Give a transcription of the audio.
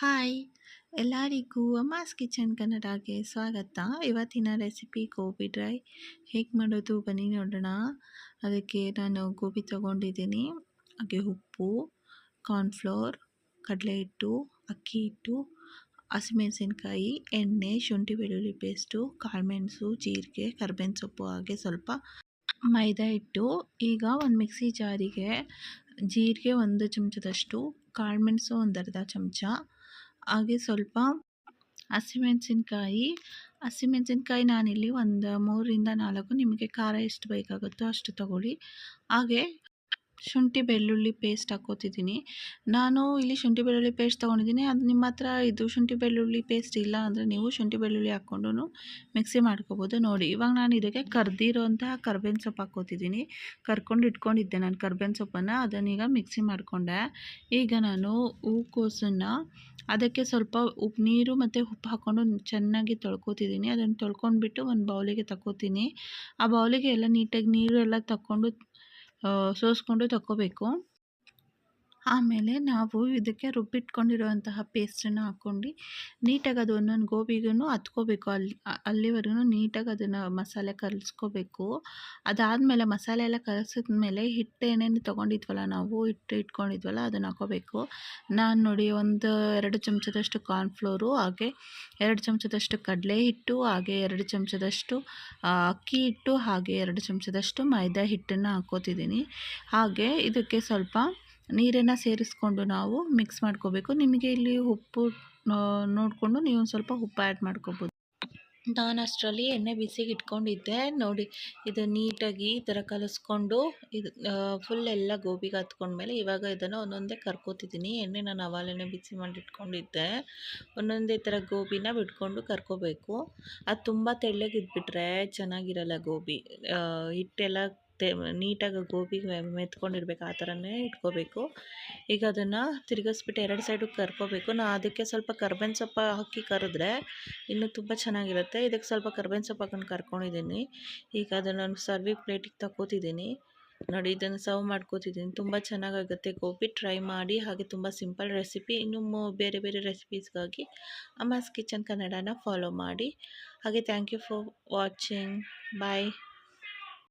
Hi. ಎಲ್ಲರಿಗೂ ಅಮ್ಮಾಸ್ kitchen ಕನ್ನಡಗೆ ಸ್ವಾಗತ. ಇವತ್ತಿನ ರೆಸಿಪಿ ಗೋಬಿ ಡ್ರೈ. ಹೇಗೆ ಮಾಡೋದು ಬನ್ನಿ ನೋಡೋಣ. ಅದಕ್ಕೆ ನಾನು ಗೋಬಿ ತೊಗೊಂಡಿದ್ದೀನಿ. ಹಾಗೆ ಉಪ್ಪು, ಕಾರ್ನ್ಫ್ಲೋರ್, ಕಡಲೆ ಹಿಟ್ಟು, ಅಕ್ಕಿ ಹಿಟ್ಟು, ಹಸಿಮೆಣಸಿನ್ಕಾಯಿ, ಎಣ್ಣೆ, ಶುಂಠಿ ಬೆಳ್ಳುಳ್ಳಿ ಪೇಸ್ಟು, ಕಾಳುಮೆಣಸು, ಜೀರಿಗೆ ಕರ್ಬೇವಿನ ಸೊಪ್ಪು ಹಾಗೆ ಸ್ವಲ್ಪ ಮೈದಾ ಹಿಟ್ಟು. ಈಗ ಒಂದು ಮಿಕ್ಸಿ ಜಾರಿಗೆ ಜೀರಿಗೆ ಒಂದು ಚಮಚದಷ್ಟು ಕಾಳುಮೆಣಸು ಒಂದು ಅರ್ಧ ಚಮಚ. ಹಾಗೆ ಸ್ವಲ್ಪ ಹಸಿಮೆಣಸಿನ್ಕಾಯಿ. ಹಸಿಮೆಣಸಿನ್ಕಾಯಿ ನಾನಿಲ್ಲಿ ಒಂದು ಮೂರರಿಂದ ನಾಲ್ಕು ನಿಮಗೆ ಖಾರ ಎಷ್ಟು ಬೇಕಾಗುತ್ತೋ ಅಷ್ಟು ತಗೊಳ್ಳಿ. ಹಾಗೆ ಶುಂಠಿ ಬೆಳ್ಳುಳ್ಳಿ ಪೇಸ್ಟ್ ಹಾಕೋತಿದ್ದೀನಿ. ನಾನು ಇಲ್ಲಿ ಶುಂಠಿ ಬೆಳ್ಳುಳ್ಳಿ ಪೇಸ್ಟ್ ತೊಗೊಂಡಿದ್ದೀನಿ. ಅದು ನಿಮ್ಮ ಹತ್ರ ಇದು ಶುಂಠಿ ಬೆಳ್ಳುಳ್ಳಿ ಪೇಸ್ಟ್ ಇಲ್ಲ ಅಂದರೆ ನೀವು ಶುಂಠಿ ಬೆಳ್ಳುಳ್ಳಿ ಹಾಕ್ಕೊಂಡು ಮಿಕ್ಸಿ ಮಾಡ್ಕೋಬೋದು. ನೋಡಿ, ಇವಾಗ ನಾನು ಇದಕ್ಕೆ ಕರ್ದಿರೋಂತಹ ಕರ್ಬೇವಿನ ಸೊಪ್ಪು ಹಾಕೋತಿದ್ದೀನಿ. ಕರ್ಕೊಂಡು ಇಟ್ಕೊಂಡಿದ್ದೆ ನಾನು ಕರ್ಬೇವಿನ ಸೊಪ್ಪನ್ನು ಅದನ್ನೀಗ ಮಿಕ್ಸಿ ಮಾಡಿಕೊಂಡೆ. ಈಗ ನಾನು ಹೂಕೋಸನ್ನು ಅದಕ್ಕೆ ಸ್ವಲ್ಪ ಉಪ್ಪು, ನೀರು ಮತ್ತು ಉಪ್ಪು ಹಾಕ್ಕೊಂಡು ಚೆನ್ನಾಗಿ ತೊಳ್ಕೊತಿದ್ದೀನಿ. ಅದನ್ನು ತೊಳ್ಕೊಂಡ್ಬಿಟ್ಟು ಒಂದು ಬೌಲಿಗೆ ತಗೋತೀನಿ ಆ ಬೌಲಿಗೆ ಎಲ್ಲ ನೀಟಾಗಿ ನೀರು ಎಲ್ಲ ತಕ್ಕೊಂಡು ಸೋಸ್ಕೊಂಡು ತಗೋಬೇಕು ಆಮೇಲೆ ನಾವು ಇದಕ್ಕೆ ರುಬ್ಬಿಟ್ಕೊಂಡಿರುವಂತಹ ಪೇಸ್ಟನ್ನು ಹಾಕ್ಕೊಂಡು ನೀಟಾಗಿ ಅದು ಒಂದೊಂದು ಗೋಬಿಗೂ ಹತ್ಕೋಬೇಕು. ಅಲ್ಲಿ, ಅಲ್ಲಿವರೆಗೂ ನೀಟಾಗಿ ಅದನ್ನು ಮಸಾಲೆ ಕಲಿಸ್ಕೋಬೇಕು. ಅದಾದಮೇಲೆ ಮಸಾಲೆ ಎಲ್ಲ ಕಲಸಿದ್ಮೇಲೆ ಹಿಟ್ಟು ಏನೇನು ತೊಗೊಂಡಿದ್ವಲ್ಲ ನಾವು, ಹಿಟ್ಟು ಇಟ್ಕೊಂಡಿದ್ವಲ್ಲ ಅದನ್ನು ಹಾಕೋಬೇಕು. ನಾನು ನೋಡಿ ಒಂದು ಎರಡು ಚಮಚದಷ್ಟು ಕಾರ್ನ್ಫ್ಲೋರು ಹಾಗೆ ಎರಡು ಚಮಚದಷ್ಟು ಕಡಲೆ ಹಿಟ್ಟು, ಹಾಗೆ ಎರಡು ಚಮಚದಷ್ಟು ಅಕ್ಕಿ ಹಿಟ್ಟು, ಹಾಗೆ ಎರಡು ಚಮಚದಷ್ಟು ಮೈದಾ ಹಿಟ್ಟನ್ನು ಹಾಕೋತಿದ್ದೀನಿ ಹಾಗೆ ಇದಕ್ಕೆ ಸ್ವಲ್ಪ ನೀರನ್ನು ಸೇರಿಸ್ಕೊಂಡು ನಾವು ಮಿಕ್ಸ್ ಮಾಡ್ಕೋಬೇಕು. ನಿಮಗೆ ಇಲ್ಲಿ ಉಪ್ಪು ನೋಡಿಕೊಂಡು ನೀವು ಸ್ವಲ್ಪ ಉಪ್ಪು ಆ್ಯಡ್ ಮಾಡ್ಕೋಬೋದು. ನಾನು ಅಷ್ಟರಲ್ಲಿ ಎಣ್ಣೆ ಬಿಸಿಗೆ ಇಟ್ಕೊಂಡಿದ್ದೆ. ನೋಡಿ, ಇದು ನೀಟಾಗಿ ಈ ಥರ ಕಲಿಸ್ಕೊಂಡು ಇದು ಫುಲ್ ಎಲ್ಲ ಗೋಬಿಗೆ ಹತ್ಕೊಂಡ್ಮೇಲೆ ಇವಾಗ ಇದನ್ನು ಒಂದೊಂದೇ ಕರ್ಕೋತಿದ್ದೀನಿ. ಎಣ್ಣೆ ನಾನು ಅವಾಲೆಣ್ಣೆ ಬಿಸಿ ಮಾಡಿ ಇಟ್ಕೊಂಡಿದ್ದೆ. ಒಂದೊಂದೇ ಥರ ಗೋಬಿನ ಬಿಟ್ಕೊಂಡು ಕರ್ಕೋಬೇಕು. ಅದು ತುಂಬ ತೆಳ್ಳಗೆ ಇದ್ಬಿಟ್ರೆ ಚೆನ್ನಾಗಿರಲ್ಲ ಗೋಬಿ. ಹಿಟ್ಟೆಲ್ಲ ತೆ ನೀಟಾಗಿ ಗೋಬಿಗೆ ಮೆತ್ಕೊಂಡಿರ್ಬೇಕು ಆ ಥರನೇ ಇಟ್ಕೋಬೇಕು. ಈಗ ಅದನ್ನು ತಿರುಗಿಸ್ಬಿಟ್ಟು ಎರಡು ಸೈಡು ಕರ್ಕೋಬೇಕು. ನಾ ಅದಕ್ಕೆ ಸ್ವಲ್ಪ ಕರ್ಬೇವಿನ ಸೊಪ್ಪು ಹಾಕಿ ಕರೆದ್ರೆ ಇನ್ನೂ ತುಂಬ ಚೆನ್ನಾಗಿರುತ್ತೆ. ಇದಕ್ಕೆ ಸ್ವಲ್ಪ ಕರ್ಬೇವಿನ ಸೊಪ್ಪು ಹಾಕೊಂಡು ಕರ್ಕೊಂಡಿದ್ದೀನಿ. ಈಗ ಅದನ್ನು ನಾನು ಪ್ಲೇಟಿಗೆ ತಗೋತಿದ್ದೀನಿ ನೋಡಿ, ಇದನ್ನು ಸರ್ವ್ ಮಾಡ್ಕೋತಿದ್ದೀನಿ. ತುಂಬ ಚೆನ್ನಾಗಾಗುತ್ತೆ ಗೋಬಿ. ಟ್ರೈ ಮಾಡಿ. ಹಾಗೆ ತುಂಬ ಸಿಂಪಲ್ ರೆಸಿಪಿ ಇನ್ನು ಬೇರೆ ಬೇರೆ ರೆಸಿಪೀಸ್ಗಾಗಿ ಅಮ್ಮಾಸ್ ಕಿಚನ್ ಕನ್ನಡನ ಫಾಲೋ ಮಾಡಿ. ಹಾಗೆ thank you for watching bye